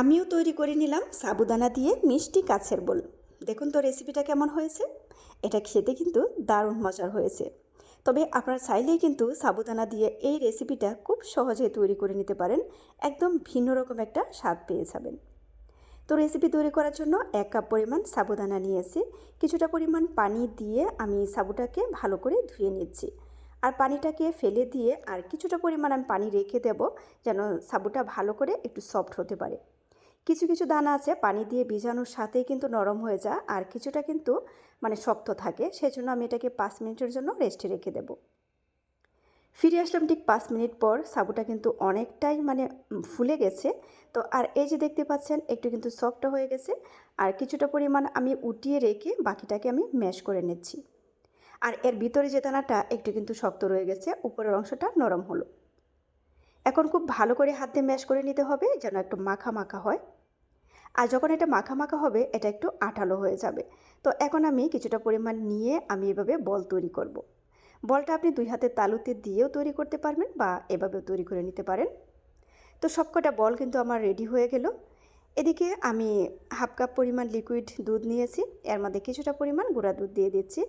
আমিও তৈরি করে নিলাম সাবুদানা দিয়ে মিষ্টি কাছের বোল। দেখুন তো রেসিপিটা কেমন হয়েছে। এটা খেতে কিন্তু দারুণ মজার হয়েছে। তবে আপনারা চাইলেই কিন্তু সাবুদানা দিয়ে এই রেসিপিটা খুব সহজে তৈরি করে নিতে পারেন। একদম ভিন্ন রকম একটা স্বাদ পেয়ে যাবেন। তো রেসিপি তৈরি করার জন্য এক কাপ পরিমাণ সাবুদানা নিয়েছি। কিছুটা পরিমাণ পানি দিয়ে আমি সাবুটাকে ভালো করে ধুয়ে নিচ্ছি। আর পানিটাকে ফেলে দিয়ে আর কিছুটা পরিমাণ আমি পানি রেখে দেব যেন সাবুটা ভালো করে একটু সফট হতে পারে। কিছু কিছু দানা আছে, পানি দিয়ে ভিজানোর সাথেই কিন্তু নরম হয়ে যায়, আর কিছুটা কিন্তু মানে শক্ত থাকে। সেই জন্য আমি এটাকে পাঁচ মিনিটের জন্য রেস্টে রেখে দেব। ফিরে আসলাম ঠিক পাঁচ মিনিট পর, সাবুটা কিন্তু অনেকটাই মানে ফুলে গেছে। তো আর এই যে দেখতে পাচ্ছেন, একটু কিন্তু সফট হয়ে গেছে, আর কিছুটা পরিমাণ আমি উঠিয়ে রেখে বাকিটাকে আমি ম্যাশ করে নিচ্ছি। আর এর ভিতরে যে দানাটা, একটু কিন্তু শক্ত রয়ে গেছে, উপরের অংশটা নরম হলো। এখন খুব ভালো করে হাত দিয়ে ম্যাশ করে নিতে হবে, যেন একটু মাখা মাখা হয়। আর যখন এটা মাখা মাখা হবে, এটা একটু আঠালো হয়ে যাবে। তো এখন আমি কিছুটা পরিমাণ নিয়ে আমি এভাবে বল তৈরি করব। বলটা আপনি দুই হাতের তালুতে দিয়েও তৈরি করতে পারবেন বা এভাবেও তৈরি করে নিতে পারেন। তো সবকটা বল কিন্তু আমার রেডি হয়ে গেল। এদিকে আমি হাফ কাপ পরিমাণ লিকুইড দুধ নিয়েছি। এর মধ্যে কিছুটা পরিমাণ গুঁড়া দুধ দিয়ে দিচ্ছি।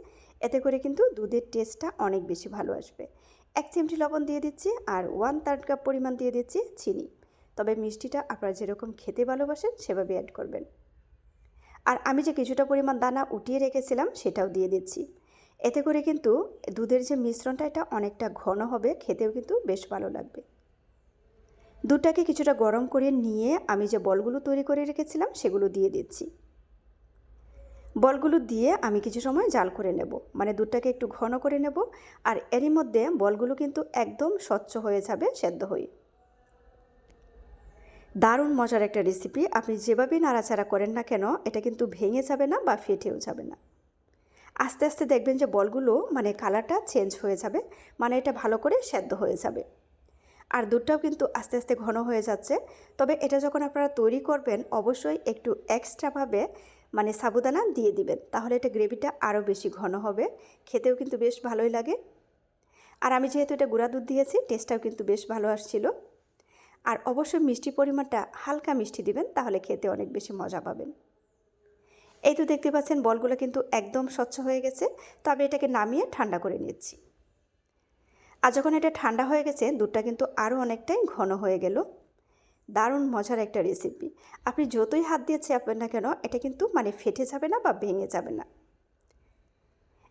এতে করে কিন্তু দুধের টেস্টটা অনেক বেশি ভালো আসবে। এক চিমটি লবণ দিয়ে দিচ্ছি আর ওয়ান থার্ড কাপ পরিমাণ দিয়ে দিচ্ছি চিনি। তবে মিষ্টিটা আপনারা যেরকম খেতে ভালোবাসেন, সেভাবে অ্যাড করবেন। আর আমি যে কিছুটা পরিমাণ দানা উঠিয়ে রেখেছিলাম, সেটাও দিয়ে দিচ্ছি। এতে করে কিন্তু দুধের যে মিশ্রণটা, এটা অনেকটা ঘন হবে, খেতেও কিন্তু বেশ ভালো লাগবে। দুধটাকে কিছুটা গরম করে নিয়ে আমি যে বলগুলো তৈরি করে রেখেছিলাম, সেগুলো দিয়ে দিচ্ছি। বলগুলো দিয়ে আমি কিছু সময় জাল করে নেব মানে দুধটাকে একটু ঘন করে নেব, আর এরই মধ্যে বলগুলো কিন্তু একদম স্বচ্ছ হয়ে যাবে, সেদ্ধ হয়ে দারুণ মজার একটা রেসিপি আপনি যেভাবেই নাড়াচাড়া করেন না কেন, এটা কিন্তু ভেঙে যাবে না বা ফেটেও যাবে না। আস্তে আস্তে দেখবেন যে বলগুলো মানে কালারটা চেঞ্জ হয়ে যাবে মানে এটা ভালো করে সেদ্ধ হয়ে যাবে। আর দুধটাও কিন্তু আস্তে আস্তে ঘন হয়ে যাচ্ছে। তবে এটা যখন আপনারা তৈরি করবেন, অবশ্যই একটু এক্সট্রাভাবে মানে সাবুদানা দিয়ে দিবেন, তাহলে এটা গ্রেভিটা আরও বেশি ঘন হবে। খেতেও কিন্তু বেশ ভালোই লাগে। আর আমি যেহেতু এটা গুঁড়া দুধ দিয়েছি টেস্টটাও কিন্তু বেশ ভালো আসছিল। আর অবশ্যই মিষ্টি পরিমাণটা হালকা মিষ্টি দিবেন, তাহলে খেতে অনেক বেশি মজা পাবেন। এই তো দেখতে পাচ্ছেন, বলগুলো কিন্তু একদম স্বচ্ছ হয়ে গেছে। তো আমি এটাকে নামিয়ে ঠান্ডা করে নিচ্ছি। আর যখন এটা ঠান্ডা হয়ে গেছে, দুধটা কিন্তু আরও অনেকটাই ঘন হয়ে গেল। দারুণ মজার একটা রেসিপি আপনি যতই হাত দিয়ে চাপবেন না কেন, এটা কিন্তু মানে ফেটে যাবে না বা ভেঙে যাবে না।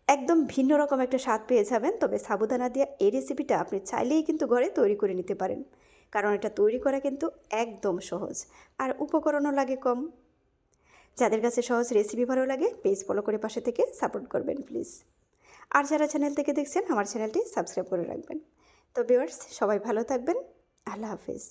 একদম ভিন্ন রকম একটা স্বাদ পেয়ে যাবেন, তবে সাবুদানা দিয়ে এই রেসিপিটা আপনি চাইলেই কিন্তু ঘরে তৈরি করে নিতে পারেন। কারণ এটা তৈরি করা কিন্তু একদম সহজ। আর উপকরণও লাগে কম। যাদের কাছে সহজ রেসিপি ভালো লাগে পেজ ফলো করে পাশে থেকে সাপোর্ট করবেন প্লিজ আর যারা চ্যানেল থেকে দেখছেন, আমার চ্যানেলটি সাবস্ক্রাইব করে রাখবেন। তো ভিউয়ার্স সবাই ভালো থাকবেন। আল্লাহ হাফিজ।